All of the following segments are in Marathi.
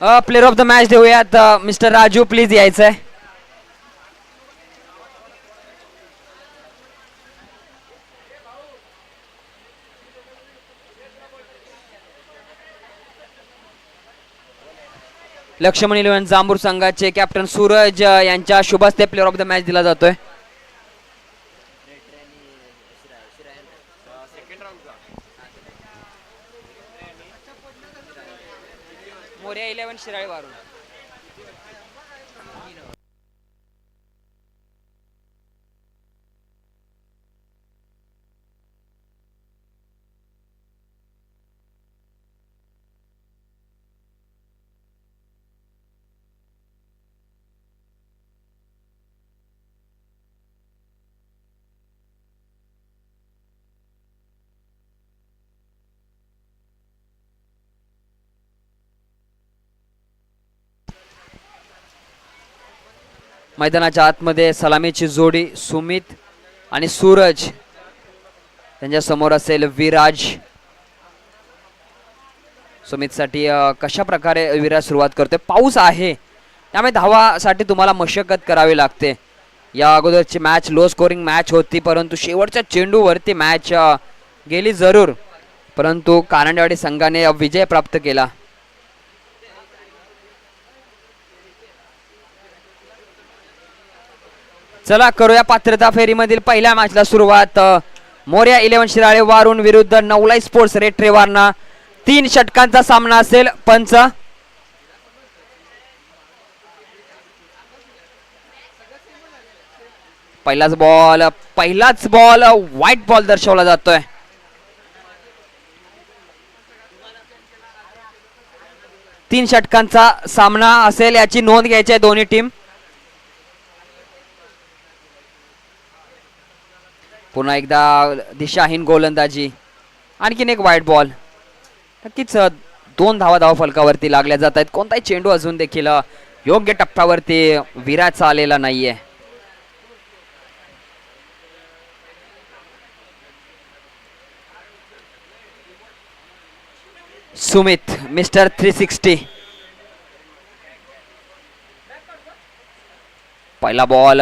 प्लेअर ऑफ द मॅच देऊयात. मिस्टर राजू प्लीज यायचं आहे लक्ष्मण इलेव्हन जांभूर संघाचे कॅप्टन सूरज यांच्या शुभ हस्ते प्लेअर ऑफ द मॅच दिला जातोय. मोर्या इलेव्हन शिराळे वारून मैदानाच्या आतमध्ये सलामीची जोडी सुमित आणि सूरज. त्यांच्यासमोर असेल विराज. सुमितसाठी कशा प्रकारे विराज सुरुवात करतोय? पाऊस आहे. त्यामुळे धावासाठी तुम्हाला मशक्कत करावी लागते. या अगोदरची मॅच लो स्कोरिंग मॅच होती परंतु शेवटच्या चेंडूवरती मॅच गेली जरूर. परंतु कारंडवाडी संघाने विजय प्राप्त केला. चला करूया पात्रता फेरीमधील पहिल्या मॅचला सुरुवात. मोर्या इलेव्हन शिराळे वारून विरुद्ध नवलाई स्पोर्ट्स रेड ट्रेवारना तीन षटकांचा सामना असेल पंच. पहिलाच बॉल पहिलाच बॉल व्हाईट बॉल दर्शवला जातोय. तीन षटकांचा सामना असेल याची नोंद घ्यायची आहे दोन्ही टीम पुन्हा एकदा दिशाहीन गोलंदाजी. आणखीन एक वाईट बॉल. नक्कीच दोन धावा धावा फलकावरती लागल्या जात आहेत. कोणताही चेंडू अजून देखील योग्य टप्प्यावरती विराटचा आलेला नाहीये. Sumit mister three sixty. पहिला बॉल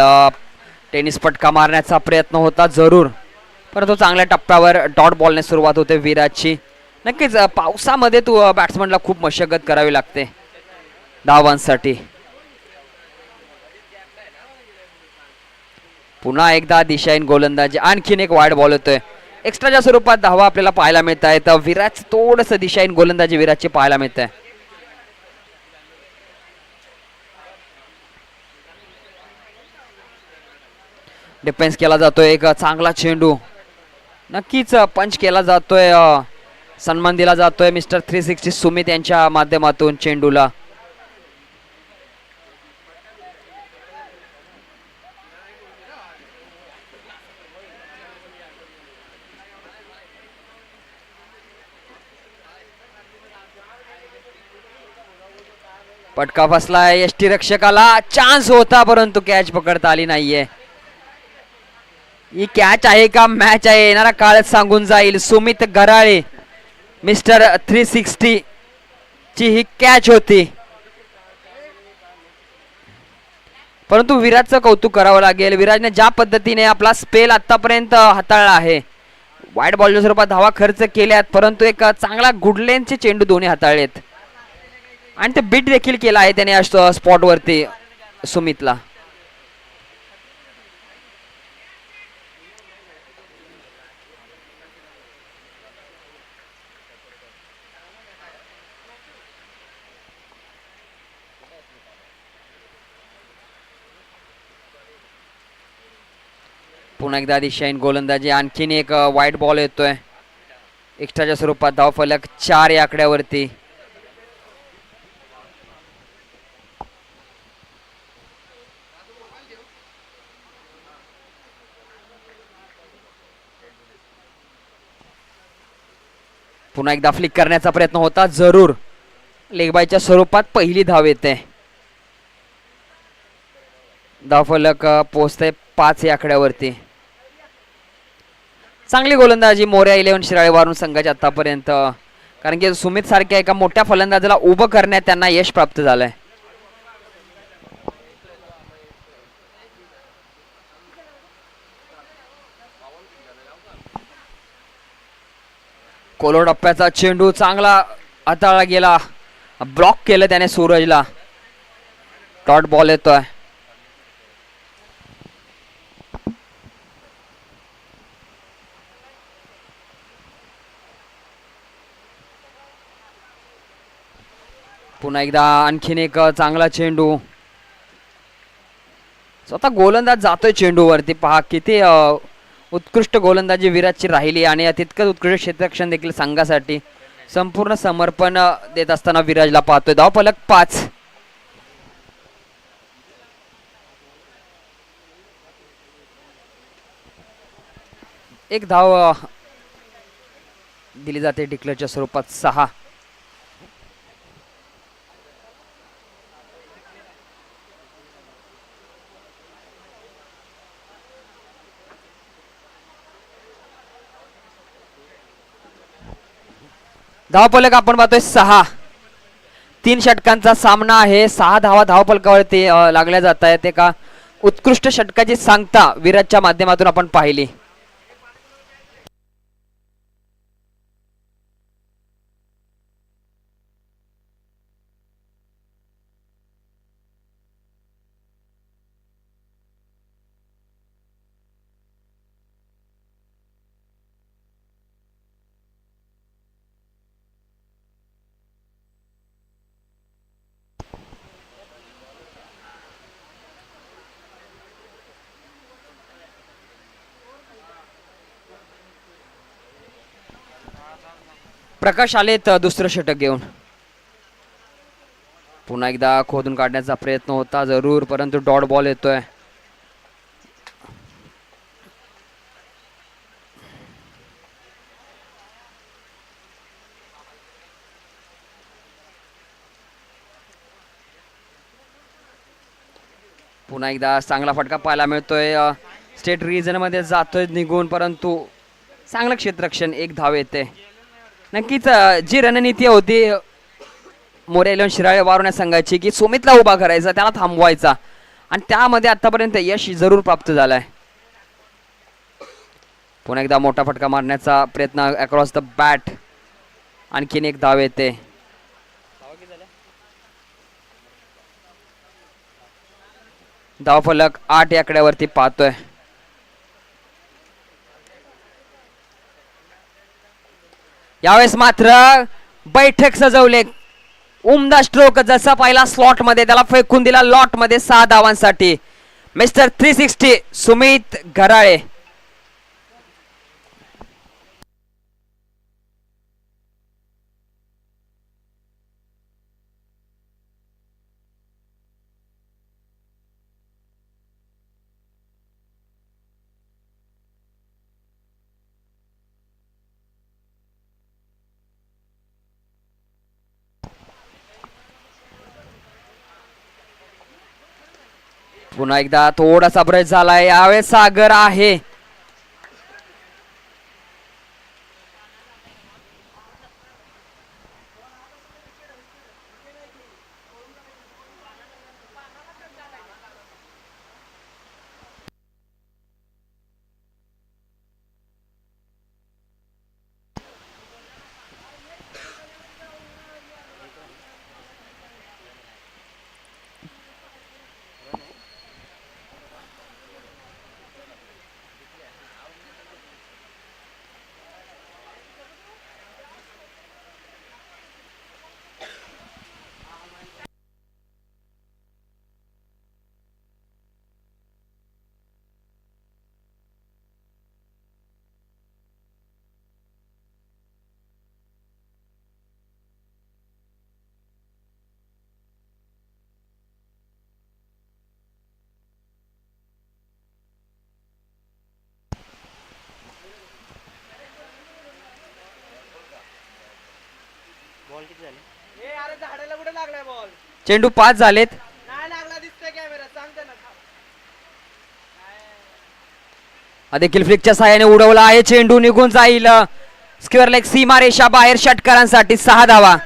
टेनिस पटका मारण्याचा प्रयत्न होता जरूर. परंतु चांगल्या टप्प्यावर डॉट बॉलने सुरुवात होते विराजची नक्कीच पावसामध्ये तू बॅट्समनला खूप मशगत करावी लागते. धावांसाठी. पुन्हा एकदा दिशाईन गोलंदाजी. आणखीन एक वाईट बॉल होतोय. एक्स्ट्राच्या स्वरूपात धावा आपल्याला पाहायला मिळत आहे तर विराज थोडस दिशाईन गोलंदाजी विराजची पाहायला मिळत आहे डिफेन्स केला जातोय एक चांगला चेंडू. नक्कीच पंच केला जातोय सन्मान दिला जातोय मिस्टर थ्री सिक्स्टी सुमित यांच्या माध्यमातून चेंडूला. पटका फसलाय यष्टी रक्षकाला. चान्स होता परंतु कॅच पकडता आली नाहीये. ही कॅच आहे का? मॅच आहे. येणारा काळच सांगून जाईल. Sumit Garale mister three sixty ची ही कॅच होती. परंतु विराटचं कौतुक करावं लागेल. विराटने ज्या पद्धतीने आपला स्पेल आतापर्यंत हाताळला आहे वाईट बॉलच्या स्वरूपात धावा खर्च केल्यात परंतु एक चांगला गुडलेनचे चेंडू दोन्ही हाताळलेत. आणि ते बीट देखील केला आहे त्याने स्पॉटवरती सुमितला. पुन्हा एकदा दिशाहीन गोलंदाजी. आणखीन एक वाईट बॉल येतोय. एक्स्ट्राच्या स्वरूपात धाव फलक चार या आकड्यावरती. पुन्हा एकदा फ्लिक करण्याचा प्रयत्न होता. जरूर. लेगबायच्या स्वरूपात पहिली धाव येते. धावफलक पोचते पाच या आकड्यावरती. चांगली गोलंदाजी मोर्या इलेव्हन शिराळे वारून संघाची आतापर्यंत. कारण की सुमित सारख्या एका मोठ्या फलंदाजाला उभं करण्यात त्यांना यश प्राप्त झालंय. कोलोडप्प्याचा चेंडू चांगला हाताळला गेला. ब्लॉक केलं त्याने सूरजला. डॉट बॉल येतोय. पुन्हा एकदा आणखीन एक चांगला चेंडू. स्वतः गोलंदाज जातोय चेंडूवरती. पहा किती उत्कृष्ट गोलंदाजी विराटची राहिली आणि तितकंच उत्कृष्ट क्षेत्ररक्षण देखील संघासाठी संपूर्ण समर्पण देत असताना विराजला पाहतोय. धाव फलक पाच. एक धाव दिली जाते डिक्लेअरच्या स्वरूपात सहा. धावफलक आपण पाहतोय सहा. तीन षटकांचा सामना आहे. सहा धावा धावफलकावरती ते लागल्या जात आहेत एका उत्कृष्ट षटकाची सांगता विराटच्या माध्यमातून आपण पाहिली. प्रकाश आलेत दुसरं षटक घेऊन. पुन्हा एकदा खोदून काढण्याचा प्रयत्न होता जरूर परंतु डॉट बॉल येतोय. पुन्हा एकदा चांगला फटका पाहायला मिळतोय. स्टेट रिजनमध्ये जातोय निघून परंतु चांगलं क्षेत्ररक्षण एक धाव येते. नक्कीच जी रणनीती होती मोरे इलेवन शिराळे वारुण्या संघाची की सुमितला उभा करायचा त्याला थांबवायचा. आणि त्यामध्ये आतापर्यंत यश जरूर प्राप्त झालंय. पुन्हा एकदा मोठा फटका मारण्याचा प्रयत्न अक्रॉस द बॅट आणखीन एक धाव येते. धावफलक आठ या आकड्यावरती पाहतोय. यावेळेस मात्र बैठक सजवले. उमदा स्ट्रोक जसा पहिला स्लॉटमध्ये त्याला फेकून दिला लॉटमध्ये सहा धावांसाठी. Mister three sixty Sumit Gharale. पुन्हा एकदा थोडासा ब्रश झालाय. यावेळेस सागर आहे. झाडाला कुठे लागलाय बॉल चेंडू पाच झालेत. नाही लागला दिसतोय कॅमेरा सांगते ना देखील फ्लिकच्या साहाय्याने उडवला आहे. चेंडू निघून जाईल. स्क्वेअर लेग सीमा रेषा बाहेर षटकारांसाठी. सहा धावा.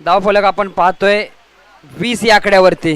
धाव फलक आपण पाहतोय. वीस या आकड्यावरती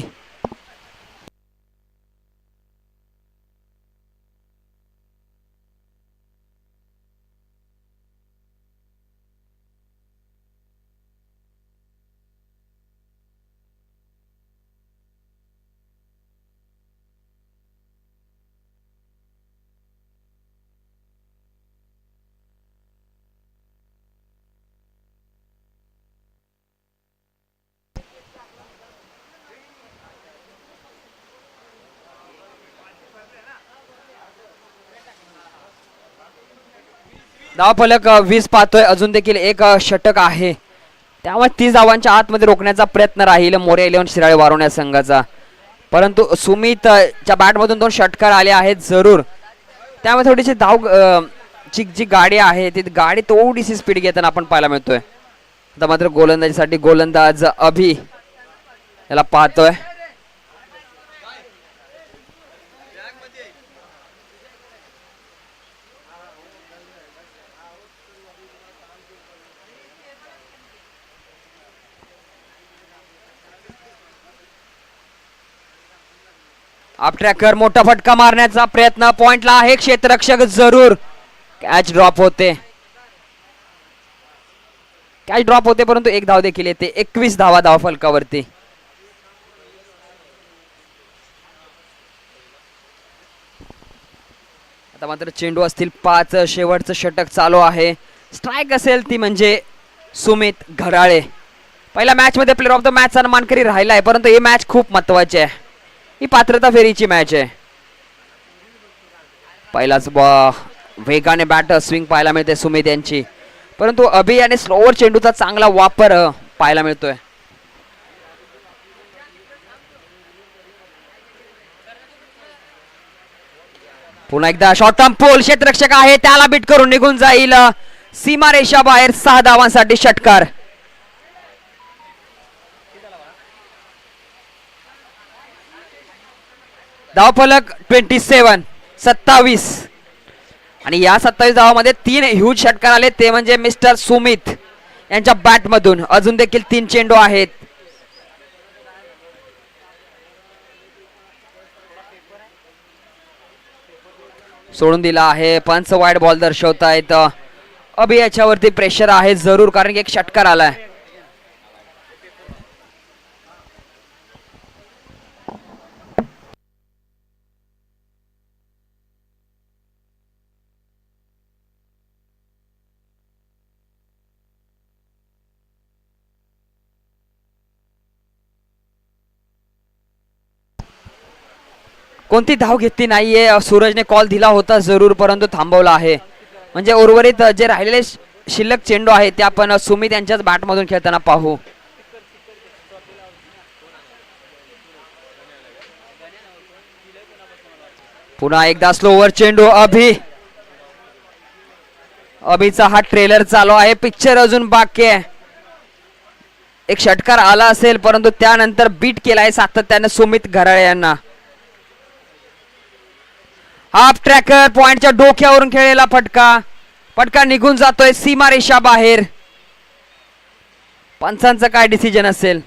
धाव फलक वीस पाहतोय. अजून देखील एक षटक आहे. त्यामुळे तीस धावांच्या आतमध्ये रोखण्याचा प्रयत्न राहील मोरे इलेव्हन शिराळे वारवण्या संघाचा. परंतु सुमितच्या बॅटमधून दोन षटकार आले आहेत जरूर. त्यामुळे थोडीशी धाव ची जी गाडी आहे ती गाडी थोडीशी स्पीड घेताना आपण पाहायला मिळतोय. आता मात्र गोलंदाजीसाठी गोलंदाज अभि याला पाहतोय. आप ट्रॅकर मोठा फटका मारण्याचा प्रयत्न. पॉइंटला आहे. क्षेत्ररक्षक जरूर कॅच ड्रॉप होते. कॅच ड्रॉप होते परंतु एक धाव देखील येते. एकवीस धावा धाव फलकावरती. आता मात्र चेंडू असतील पाच शेवटचं षटक चालू आहे. स्ट्राईक असेल ती म्हणजे सुमित घराळे. पहिल्या मॅच मध्ये प्लेअर ऑफ द मॅच चा मानकरी राहिला आहे परंतु ही मॅच खूप महत्वाची आहे. ही पात्रता फेरीची मॅच आहे. पहिलाच ब- वेगाने बॅट स्विंग पाहायला मिळते सुमित यांची. परंतु अभि आणि स्लोवर चेंडूचा चांगला वापर पाहायला मिळतोय. पुन्हा एकदा शॉर्ट टर्म पोल क्षेत्ररक्षक आहे त्याला बीट करून निघून जाईल सीमारेषा बाहेर सहा धावांसाठी षटकार. धावफलक ट्वेंटी सेवन सत्तावीस. आणि या सत्तावीस धावामध्ये तीन ह्यूज षटकार आले. ते म्हणजे मिस्टर सुमित यांच्या बॅटमधून अजून देखील तीन चेंडू आहेत. सोडून दिला आहे. पंच वाईड बॉल दर्शवतायत. अभि याच्यावरती प्रेशर आहे जरूर कारण की एक षटकार आलाय. कोणती धाव घेतली नाहीये. सूरजने कॉल दिला होता जरूर परंतु थांबवला आहे. म्हणजे उर्वरित जे राहिलेले शिल्लक चेंडू आहे ते आपण सुमित यांच्याच बॅटमधून खेळताना पाहू. पुन्हा एकदा स्लोवर चेंडू अभि. अभिचा हा ट्रेलर चालू आहे. पिक्चर अजून बाकी आहे. एक षटकार आला असेल परंतु त्यानंतर बीट केलाय सातत्याने सुमित घराळे यांना हाफ ट्रॅकर पॉइंटच्या डोक्यावरून खेळलेला फटका. फटका निघून जातोय सीमारेषा बाहेर. पंचांचं काय डिसिजन असेल?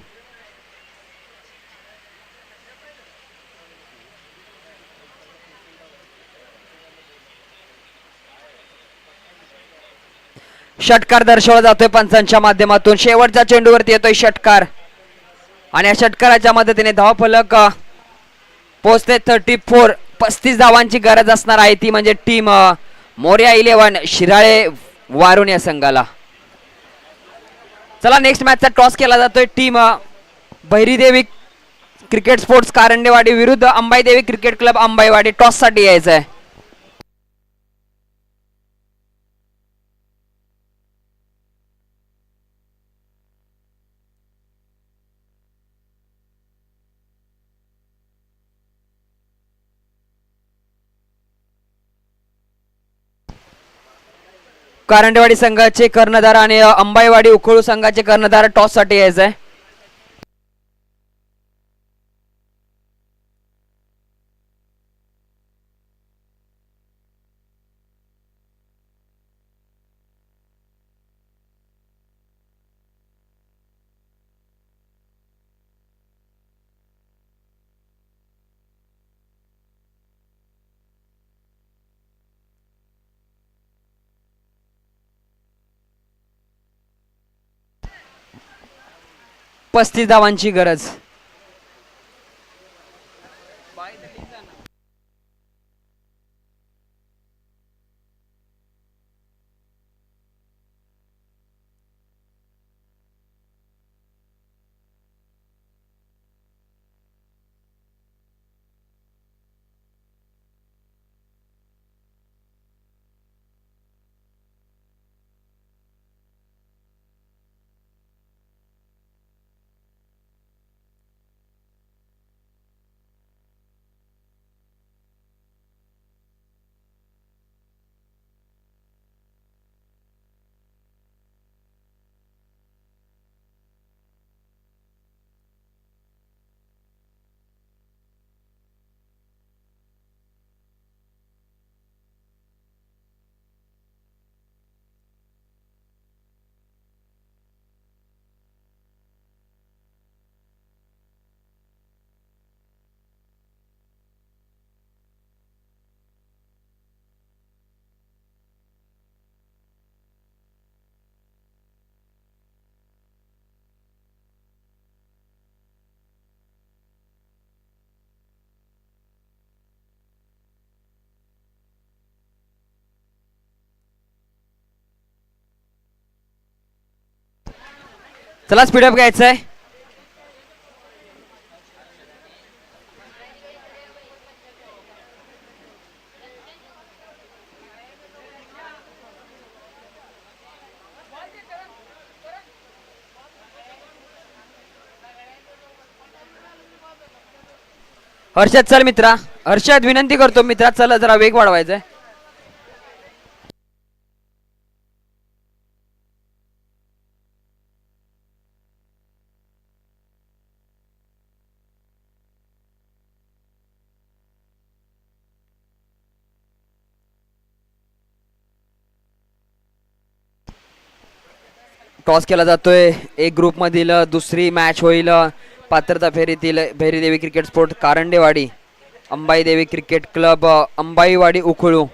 षटकार दर्शवला जातोय पंचांच्या माध्यमातून. शेवटच्या चेंडूवरती येतोय षटकार. आणि या षटकाराच्या मदतीने धावफलक अ, पोहोचते थर्टी फोर पस्तीस धावांची गरज असणार आहे ती म्हणजे टीम मोर्या इलेव्हन शिराळे वारून या संघाला. चला नेक्स्ट मॅचचा टॉस केला जातोय. Team Bhairidevi cricket sports Karandewadi विरुद्ध अंबाईदेवी क्रिकेट क्लब अंबाईवाडी. टॉससाठी यायचं आहे कारंडेवाडी संघाचे कर्णधार आणि अंबाईवाडी उखळू संघाचे कर्णधार टॉससाठी यायचं आहे पस्तीस धावांची गरज. चला स्पीडअप घ्यायचंय हर्षद चल मित्रा. हर्षद विनंती करतो मित्रा चला जरा वेग वाढवायचा टॉस केला जातोय. एक ग्रुपमधील दुसरी मॅच होईल. पात्रता फेरीतील Bhairidevi cricket sport Karandewadi Ambai Devi cricket club Ambaiwadi उखळू.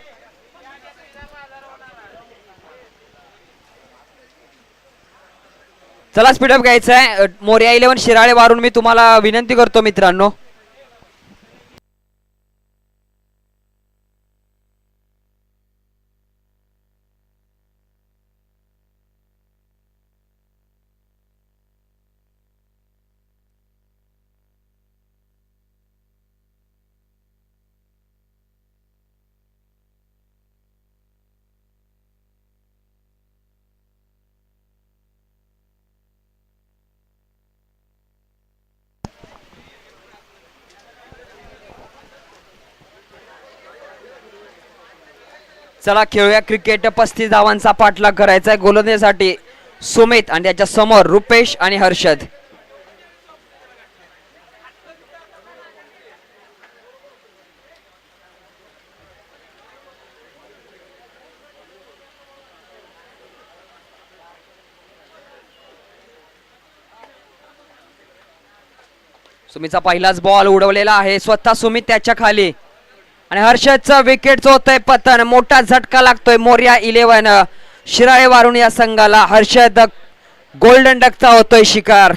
चला स्पीडअप घ्यायचं आहे मोर्या इलेव्हन शिराळे वारून मी तुम्हाला विनंती करतो मित्रांनो. चला खेळूया क्रिकेट. पस्तीस धावांचा पाठलाग करायचा आहे गोलंदाजीसाठी. सुमित आणि त्याच्यासमोर रुपेश आणि हर्षद. सुमितचा पहिलाच बॉल उडवलेला आहे. स्वतः सुमित त्याच्याखाली. आणि हर्षदचं विकेट होतंय पतन. मोठा झटका लागतोय मोर्या इलेव्हन शिराळे वारून या संघाला. हर्षद गोल्डन डकचा होतोय शिकार.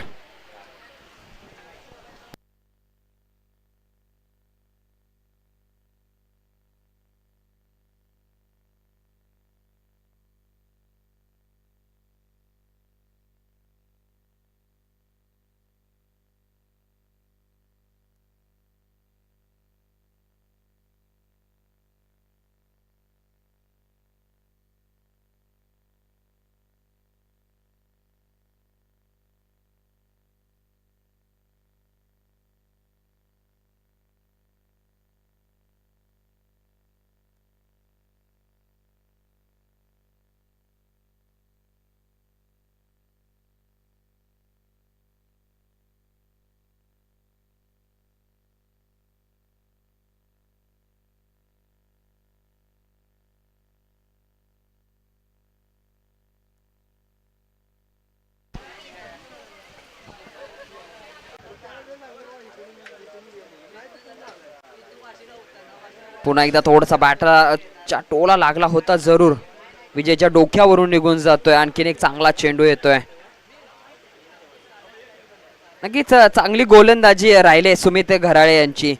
पुन्हा एकदा थोडासा बॅटरच्या टोला लागला होता जरूर. विजयच्या डोक्यावरून निघून जातोय. आणखीन एक चांगला चेंडू येतोय. नक्कीच चांगली गोलंदाजी राहिले सुमित घराळे यांची.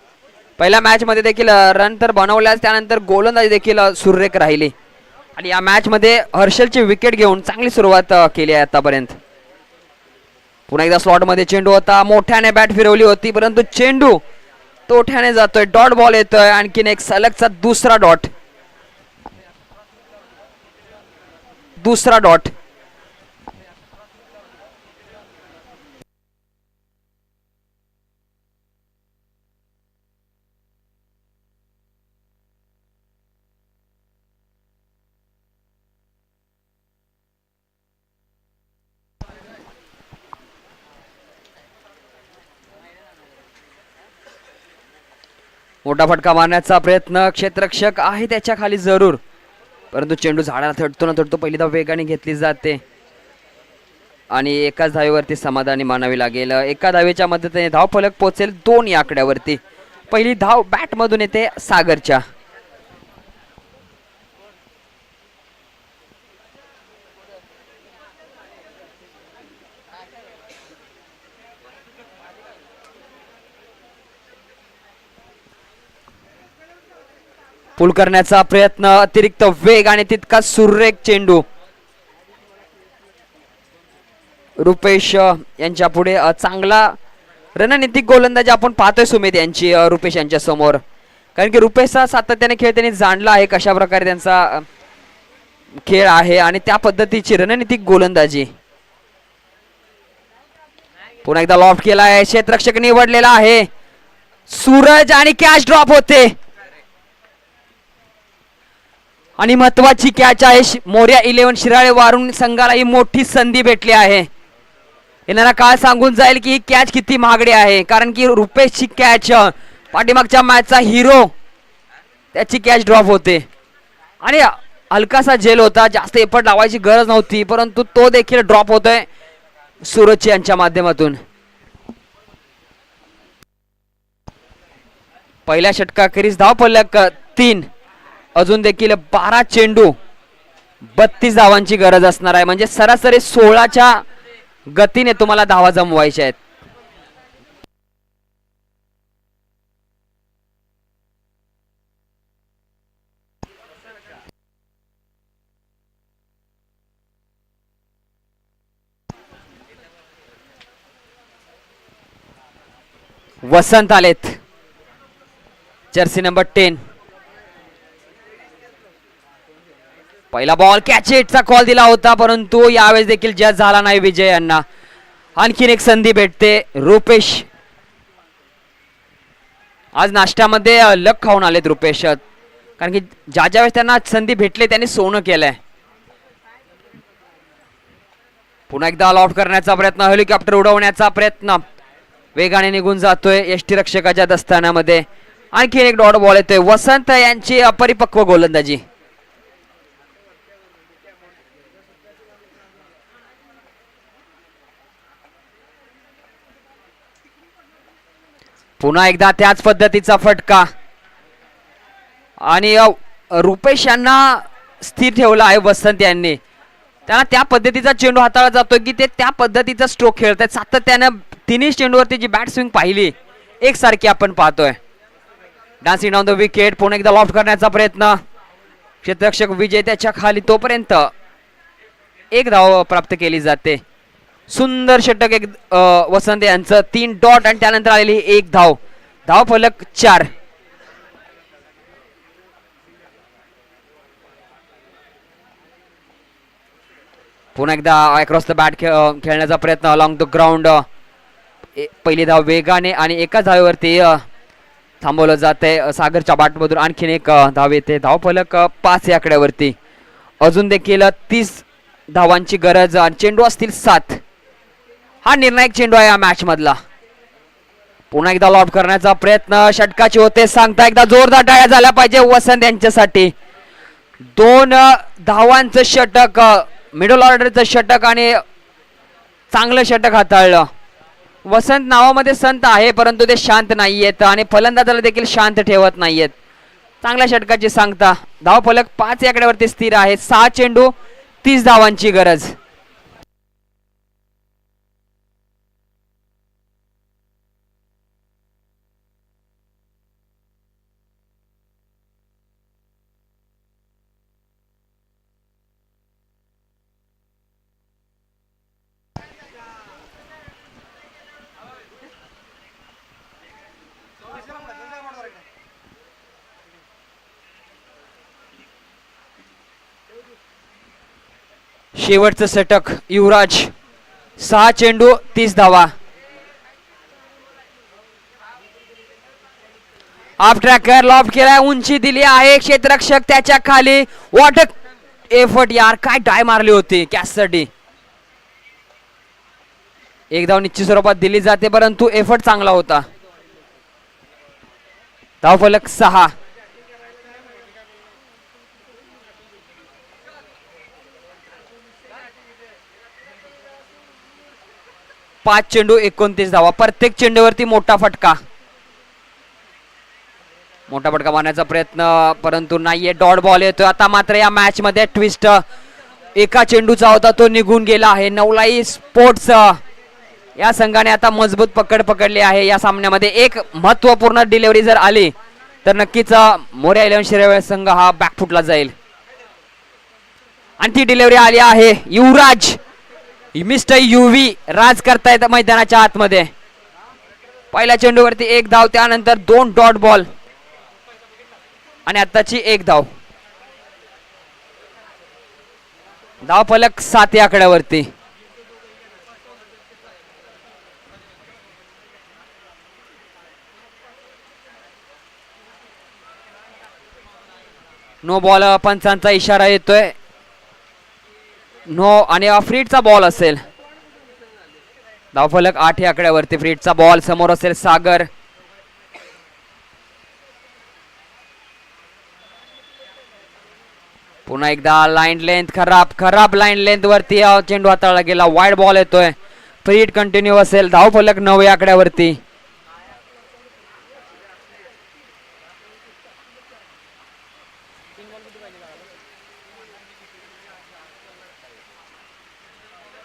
पहिल्या मॅच मध्ये देखील रन तर बनवल्याच त्यानंतर गोलंदाजी देखील सुरेख राहिली. आणि या मॅच मध्ये हर्षलची विकेट घेऊन चांगली सुरुवात केली आहे आतापर्यंत. पुन्हा एकदा स्लॉटमध्ये चेंडू होता. मोठ्याने बॅट फिरवली होती परंतु चेंडू तोठ्याने जातोय डॉट बॉल येतोय आणखीन एक सलगचा दुसरा डॉट. दुसरा डॉट. मोठा फटका मारण्याचा प्रयत्न क्षेत्ररक्षक आहे त्याच्याखाली जरूर. परंतु चेंडू झाडाला थडतो ना थडतो पहिली धाव वेगाने घेतली जाते. आणि एकाच धावेवरती समाधानी मानावी लागेल. एका धावेच्या मदतीने धाव फलक पोचेल दोन या आकड्यावरती. पहिली धाव बॅटमधून येते सागरच्या. पुल करण्याचा प्रयत्न अतिरिक्त वेग आणि तितका सुरेख चेंडू. रुपेश यांच्या पुढे चांगला रणनीतिक गोलंदाजी आपण पाहतोय सुमित यांची रुपेश यांच्या समोर. कारण की रुपेशचा सातत्याने खेळ त्यांनी जाणला आहे कशा प्रकारे त्यांचा खेळ आहे आणि त्या पद्धतीची रणनीतिक गोलंदाजी. पुन्हा एकदा लॉफ्ट केला आहे क्षेत्रक्षक निवडलेला आहे. सूरज आणि कॅश ड्रॉप होते. आणि महत्वाची कॅच आहे मोर्या इलेव्हन शिराळे वारून संघाला ही मोठी संधी भेटली आहे. येणारा काळ सांगून जाईल की ही कॅच किती महागडी आहे. कारण की रुपेशची कॅच पाठीमागच्या मॅचचा हिरो त्याची कॅच ड्रॉप होते. आणि हलकासा जेल होता जास्त एफर्ट लावायची गरज नव्हती परंतु तो देखील ड्रॉप होतोय सूरज यांच्या माध्यमातून. पहिल्या षटकाखेरीस धाव फलक तीन अजून देखील बारा चेंडू बत्तीस धावांची गरज असणार आहे. म्हणजे सरासरी सोळाच्या गतीने तुम्हाला धावा जमवायच्या आहेत. वसंत आलेत. Jersey number ten. पहिला बॉल कॅच कॉल दिला होता परंतु यावेळेस देखील जज झाला नाही विजय यांना. आणखीन एक संधी भेटते रुपेश. आज नाश्त्यामध्ये लक खाऊन आलेत रुपेश. कारण की ज्या ज्या वेळेस त्यांना संधी भेटले त्यांनी सोनं केलंय. पुन्हा एकदा ऑल करण्याचा प्रयत्न हेलिकॉप्टर उडवण्याचा प्रयत्न. वेगाने निघून जातोय यष्टी रक्षकाच्या दस्तानामध्ये. आणखीन एक डॉट बॉल येतोय. वसंत यांची अपरिपक्व गोलंदाजी. पुन्हा एकदा त्याच पद्धतीचा फटका. आणि रुपेश यांना स्थिर ठेवला आहे वसंत यांनी. त्यांना त्या पद्धतीचा चेंडू हाताळला जातोय की ते त्या पद्धतीचा स्ट्रोक खेळत आहेत सातत्यानं तिन्ही चेंडूवरती जी बॅट स्विंग पाहिली एकसारखी आपण पाहतोय. डान्सिंग ऑन द विकेट पुन्हा एकदा लॉफ्ट करण्याचा प्रयत्न. क्षेत्ररक्षक विजय त्याच्याखाली तोपर्यंत एक धाव प्राप्त केली जाते. सुंदर षटक एक वसंत यांचं. तीन डॉट आणि त्यानंतर आलेली एक धाव. धाव फलक चार. पुन्हा एकदा अक्रॉस द बॅट खेळण्याचा प्रयत्न अलॉंग द ग्राउंड पहिली धाव वेगाने आणि एकाच धावेवरती थांबवलं जात आहे सागरच्या बॅटमधून आणखीन एक धाव येते. धाव फलक पाच या आकड्यावरती. अजून देखील तीस धावांची गरज आणि चेंडू असतील सात. हा निर्णायक चेंडू आहे या मॅच मधला पुन्हा एकदा लॉब करण्याचा प्रयत्न षटकाची होते. सांगता एकदा जोरदार टाळ्या झाल्या पाहिजे वसंत यांच्यासाठी. दोन धावांचं षटक मिडल ऑर्डरचं षटक आणि चांगलं षटक हाताळलं. वसंत नावामध्ये संत आहे परंतु ते शांत नाहीयेत आणि फलंदाजाला देखील शांत ठेवत नाहीयेत. चांगल्या षटकाची सांगता. धाव फलक पाच याकड्यावरती स्थिर आहे. सहा चेंडू तीस धावांची गरज. शेवटचं षटक युवराज. सहा चेंडू तीस धावा. ऑफ ट्रॅकर लॉफ्ट केलाय उंची दिली आहे क्षेत्ररक्षक त्याच्याखाली. वॉटर एफर्ट यार काय डाय मारली होती कॅससाठी एक धाव निश्चित स्वरूपात दिली जाते परंतु एफर्ट चांगला होता. धावफलक सहा. पाच चेंडू एकोणतीस धावा. प्रत्येक चेंडूवरती मोठा फटका. मोठा फटका मारण्याचा प्रयत्न परंतु नाहीये. डॉट बॉल येतोय. आता मात्र या मॅच मध्ये ट्विस्ट. एका चेंडूचा होता तो निघून गेला आहे. नवलाई स्पोर्ट्स या संघाने आता मजबूत पकड पकडली आहे. या सामन्यामध्ये एक महत्त्वपूर्ण डिलिव्हरी जर आली तर नक्कीच मोर्या इलेव्हन शिरेवेळ संघ हा बॅकफुटला जाईल. आणि ती डिलिव्हरी आली आहे. युवराज मिस्टर युवी राज करतायत मैदानाच्या आतमध्ये. पहिल्या चेंडूवरती एक धाव त्यानंतर दोन डॉट बॉल. आणि आताची एक धाव. धाव फलक सात या आकड्यावरती. नो बॉल पंचांचा इशारा येतोय. नो आणि फ्रीडचा बॉल असेल. धावफलक आठ या आकड्यावरती फ्रीडचा बॉल समोर असेल सागर. पुन्हा एकदा लाईन लेंथ खराब खराब लाईन लेंथ वरती चेंडू हाताळला गेला. वाईड बॉल येतोय. फ्रीड कंटिन्यू असेल. धावफलक नऊ या आकड्यावरती.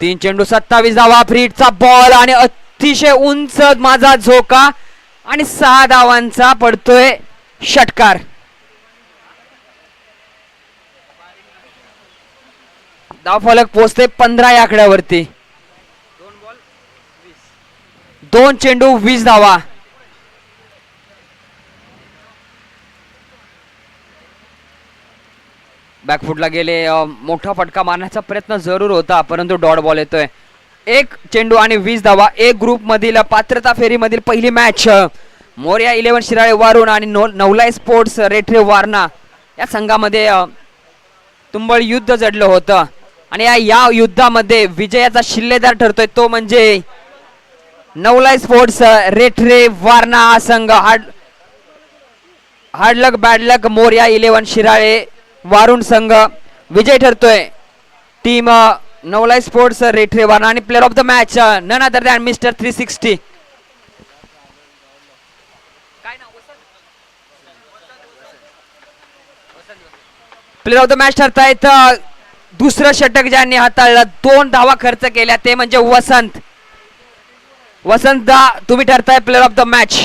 तीन चेंडू सत्तावीस धावा फ्रीडचा बॉल आणि अतिशय उंच माझा झोका आणि सहा धावांचा पडतोय षटकार. धाव फलक पोचते पंधरा या आकड्यावरती. दोन चेंडू वीस धावा. बॅकफुटला गेले. मोठा फटका मारण्याचा प्रयत्न जरूर होता परंतु डॉट बॉल येतोय. एक चेंडू आणि वीस धावा. एक ग्रुप मधील पात्रता फेरीमधील पहिली मॅच मोर्या इलेव्हन शिराळे वारून आणि नो नवलाई स्पोर्ट्स रेठरे वारणा या संघामध्ये तुंबळ युद्ध जडलं होतं. आणि या या युद्धामध्ये विजयाचा शिल्लेदार ठरतोय तो म्हणजे नवलाई स्पोर्ट्स रेठरे वारणा हा संघ. Hard hard luck bad luck Morya eleven Shirale Warun संघ विजय ठरतोय. टीम नवलाई स्पोर्ट्स रेठरे वारणा आणि player of the match none other than mister three sixty player of the match ठरतायत दुसरं षटक ज्यांनी हाताळलं दोन धावा खर्च केल्या ते म्हणजे वसंत. वसंत दा तुम्ही ठरताय प्लेअर ऑफ द मॅच